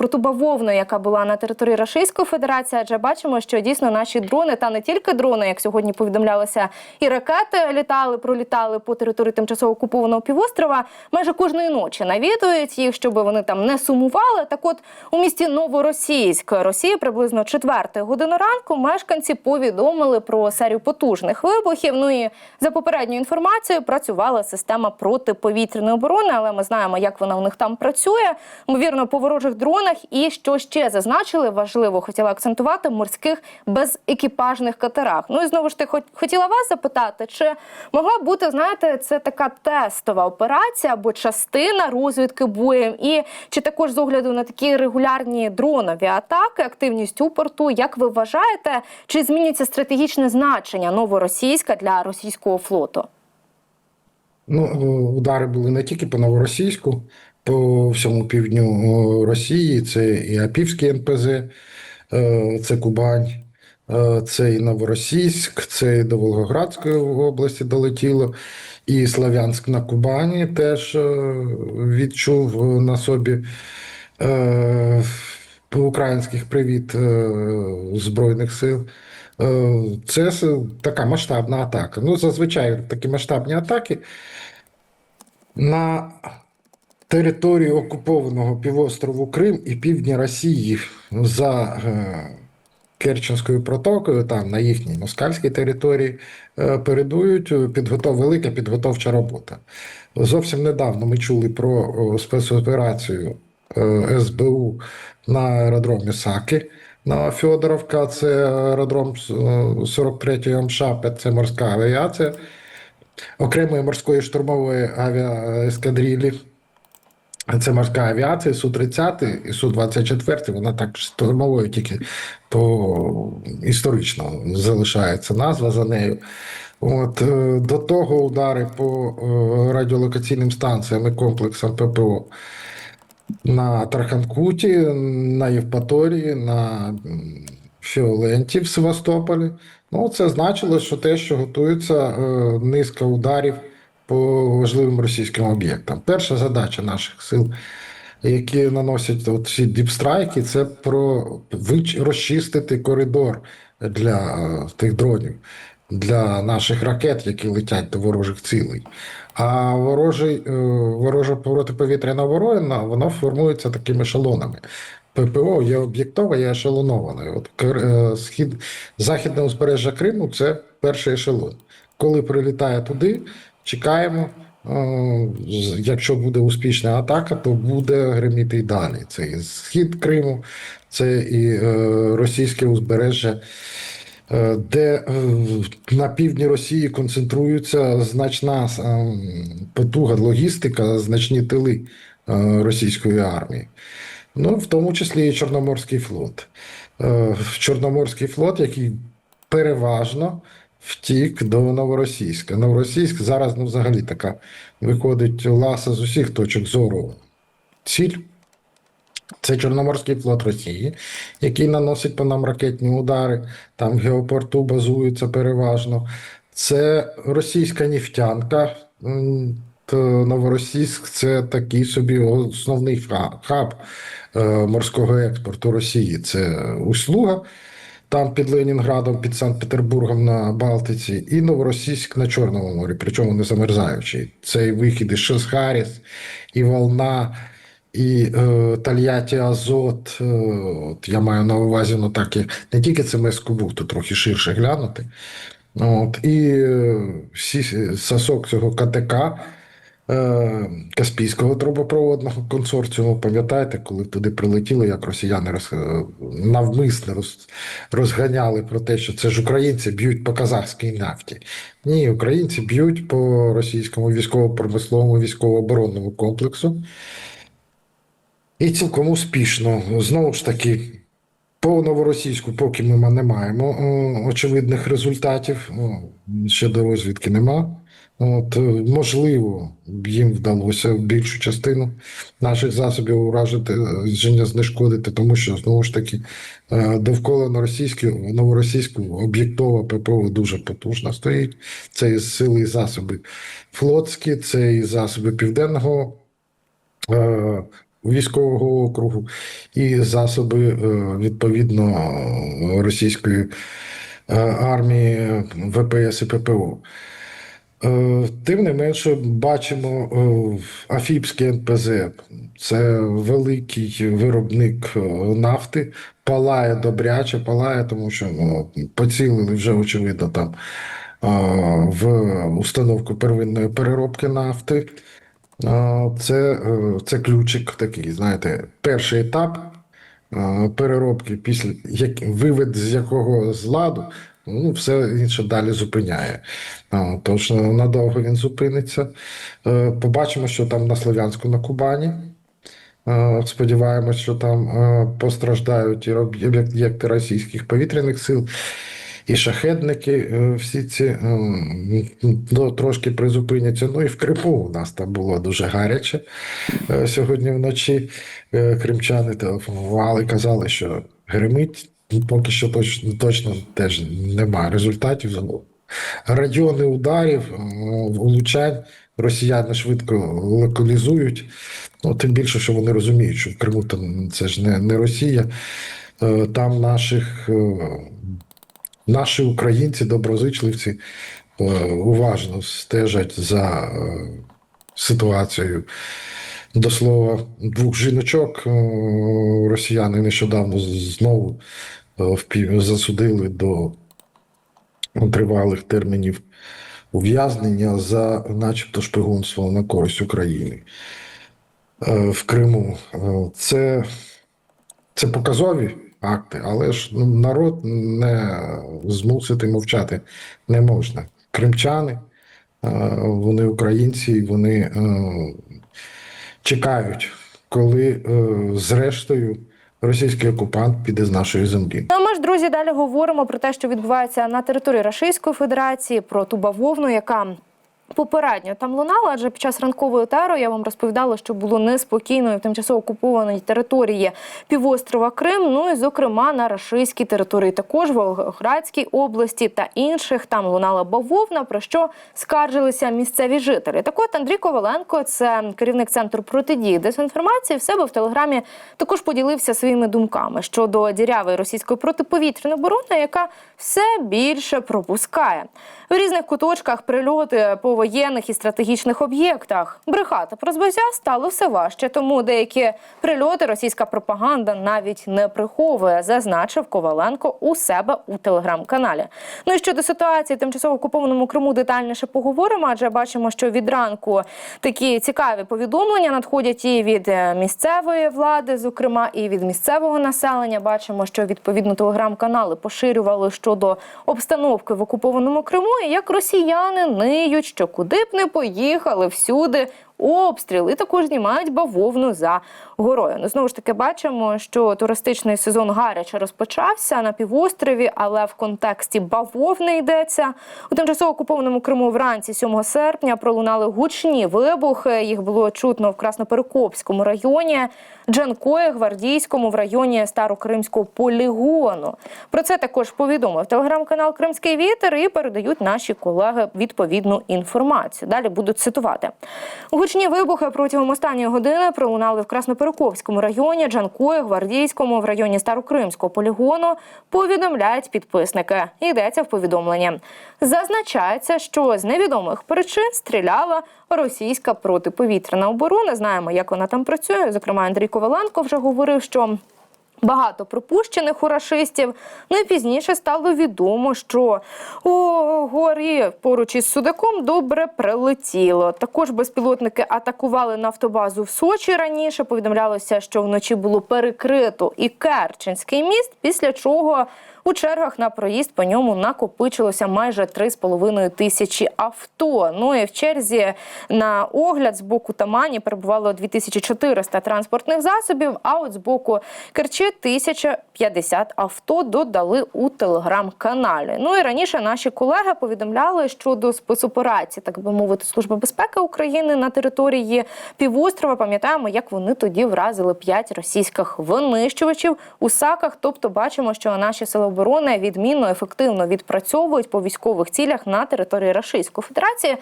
про ту бавовну, яка була на території Російської Федерації, адже бачимо, що дійсно наші дрони, та не тільки дрони, як сьогодні повідомлялося, і ракети літали, пролітали по території тимчасово окупованого півострова. Майже кожної ночі навідують їх, щоб вони там не сумували. Так, от у місті Новоросійськ Росії приблизно 4 години ранку мешканці повідомили про серію потужних вибухів. Ну і за попередньою інформацією працювала система протиповітряної оборони, але ми знаємо, як вона у них там працює. Ймовірно, по ворожих дронах. І що ще зазначили, важливо хотіла акцентувати морських безекіпажних катерах. Ну і знову ж таки, хот- хотіла вас запитати, чи могла бути, знаєте, це така тестова операція або частина розвідки боєм, і чи також з огляду на такі регулярні дронові атаки, активність у порту, як ви вважаєте, чи змінюється стратегічне значення новоросійська для російського флоту? Ну, е, удари були не тільки по новоросійську, по всьому півдню е, Росії. Це і Апівський НПЗ, е, це Кубань, е, це і Новоросійськ, це і до Волгоградської області долетіло, і Слав'янськ на Кубані теж відчув на собі українських привіт Збройних сил. Це така масштабна атака. Ну, зазвичай такі масштабні атаки на території окупованого півострову Крим і півдня Росії за е, Керченською протокою, там на їхній москальській території, е, передують е, підготов, велика підготовча робота. Зовсім недавно ми чули про спецоперацію СБУ на аеродромі Саки. На Фьодоровка, це аеродром е, 43-ї МШАП, це морська авіація, окремої морської штурмової авіаескадрилі. Це морська авіація, Су-30 і Су-24, вона так штурмовою тільки по історично залишається назва за нею. От, е, до того удари по е, радіолокаційним станціям і комплексам ППО на Тарханкуті, на Євпаторії, на Фіоленті в Севастополі. Ну, це значило, що те, що готується е, низка ударів по важливим російським об'єктам. Перша задача наших сил, які наносять от ці діпстрайки, це про розчистити коридор для е, тих дронів, для наших ракет, які летять до ворожих цілей. А ворожий, е, ворожа протиповітряна оборона, вона формується такими ешелонами. ППО є об'єктове, є ешелоноване. От е, схід, західне узбережжя Криму це перший ешелон. Коли прилітає туди, чекаємо. е, Якщо буде успішна атака, то буде гриміти й далі. Це і схід Криму, це і е, російське узбережжя е, де на півдні Росії концентрується значна потуга, логістика, значні тили російської армії. Ну, в тому числі і Чорноморський флот. Чорноморський флот, який переважно втік до Новоросійська. Новоросійськ зараз ну, взагалі така виходить ласа з усіх точок зору ціль. Це Чорноморський флот Росії, який наносить по нам ракетні удари, там в геопорту базується переважно. Це російська нефтянка. Новоросійськ це такий собі основний хаб е, морського експорту Росії. Це услуга там під Ленінградом, під Санкт-Петербургом на Балтиці, і Новоросійськ на Чорному морі, причому не замерзаючий. Це і вихід і Шесхаріс, і Волна, і е, Тольятті Азот. Е, от я маю на увазі, ну так і не тільки це Мескобух, то трохи ширше глянути. От, і е, всі сосок цього КТК. Е, Каспійського трубопроводного консорціуму, пам'ятаєте, коли туди прилетіли, як росіяни роз, е, навмисно роз, розганяли про те, що це ж українці б'ють по казахській нафті. Ні, українці б'ють по російському військово-промисловому військово-оборонному комплексу. І цілком успішно. Знову ж таки, по новоросійську, поки ми не маємо очевидних результатів, о, щодо розвідки нема. От, е, можливо, їм вдалося більшу частину наших засобів уражити, е, знешкодити, тому що знову ж таки е, довкола новоросійського об'єктова ППО дуже потужно стоїть. Це і сили і засоби флотські, це і засоби південного е, військового округу і засоби е, відповідно російської армії ВПС і ППО. Е, Тим не менше, бачимо е, Афіпський НПЗ. Це великий виробник е, нафти, палає добряче, палає, тому що ну, поцілили вже, очевидно, там в установку первинної переробки нафти. Це, це ключик такий, знаєте, перший етап переробки, після як, вивід з якого з ладу, ну, все інше далі зупиняє. А, Тож надовго він зупиниться. Е, Побачимо, що там на Слов'янську на Кубані. Е, Сподіваємось, що там е, постраждають і об'єкти російських повітряних сил, і шахедники. Всі ці ну, трошки призупиняться. Ну і в Криму у нас там було дуже гаряче сьогодні вночі. Кримчани телефонували, казали, що гримить. Поки що точно, точно теж немає результатів. Райони ударів, е, влучань росіяни швидко локалізують. Ну, тим більше, що вони розуміють, що в Криму там це ж не, не Росія. Е, Там наших, е, наші українці, доброзичливці, уважно стежать за ситуацією. До слова, двох жіночок е, росіяни нещодавно знову е, засудили до тривалих термінів ув'язнення за начебто шпигунство на користь України е, в Криму. Це, це показові акти, але ж народ не змусити мовчати не можна. Кримчани, вони українці, вони чекають, коли е, зрештою російський окупант піде з нашої землі. Ну, а ми ж, друзі, далі говоримо про те, що відбувається на території Російської Федерації, про ту бавовну, яка попередньо там лунала. Адже під час ранкової тару я вам розповідала, що було неспокійно і в тимчасово окупованій території півострова Крим. Ну і зокрема на рашистській території, також в Волгоградській області та інших там лунала бавовна, про що скаржилися місцеві жителі. Так от Андрій Коваленко, це керівник центру протидії дезінформації, в себе в телеграмі також поділився своїми думками щодо дірявої російської протиповітряної оборони, яка все більше пропускає в різних куточках прильоти по воєнних і стратегічних об'єктах. Брехати про збиття стало все важче, тому деякі прильоти російська пропаганда навіть не приховує, зазначив Коваленко у себе у телеграм-каналі. Ну і щодо ситуації тимчасово окупованому Криму детальніше поговоримо, адже бачимо, що від ранку такі цікаві повідомлення надходять і від е, місцевої влади, зокрема, і від місцевого населення. Бачимо, що відповідно телеграм-канали поширювали щодо обстановки в окупованому Криму, як росіяни ниють, що куди б не поїхали всюди. Обстріл і також знімають бавовну за горою. Ну знову ж таки бачимо, що туристичний сезон гаряче розпочався на півострові, але в контексті бавовни йдеться у тимчасово окупованому Криму вранці 7 серпня пролунали гучні вибухи. Їх було чутно в Красноперекопському районі, Джанкої, Гвардійському в районі Старокримського полігону. Про це також повідомив телеграм-канал Кримський вітер і передають наші колеги відповідну інформацію. Далі будуть цитувати. Гучні вибухи протягом останньої години пролунали в Красноперекопському районі, Джанкої, Гвардійському в районі Старокримського полігону. Повідомляють підписники. Йдеться в повідомленні. Зазначається, що з невідомих причин стріляла російська протиповітряна оборона. Знаємо, як вона там працює. Зокрема, Андрій Коваленко вже говорив, що. Багато пропущених у рашистів. Ну і пізніше стало відомо, що у горі поруч із Судаком добре прилетіло. Також безпілотники атакували нафтобазу в Сочі раніше. Повідомлялося, що вночі було перекрито і Керченський міст, після чого у чергах на проїзд по ньому накопичилося майже 3,5 тисячі авто. Ну і в черзі на огляд з боку Тамані перебувало 2400 транспортних засобів. А от з боку Керчі 1050 авто додали у телеграм-каналі. Ну і раніше наші колеги повідомляли щодо спецоперації, так би мовити, Служби безпеки України на території півострова. Пам'ятаємо, як вони тоді вразили 5 російських винищувачів у саках. Тобто, бачимо, що наші сили оборони відмінно ефективно відпрацьовують по військових цілях на території Російської Федерації.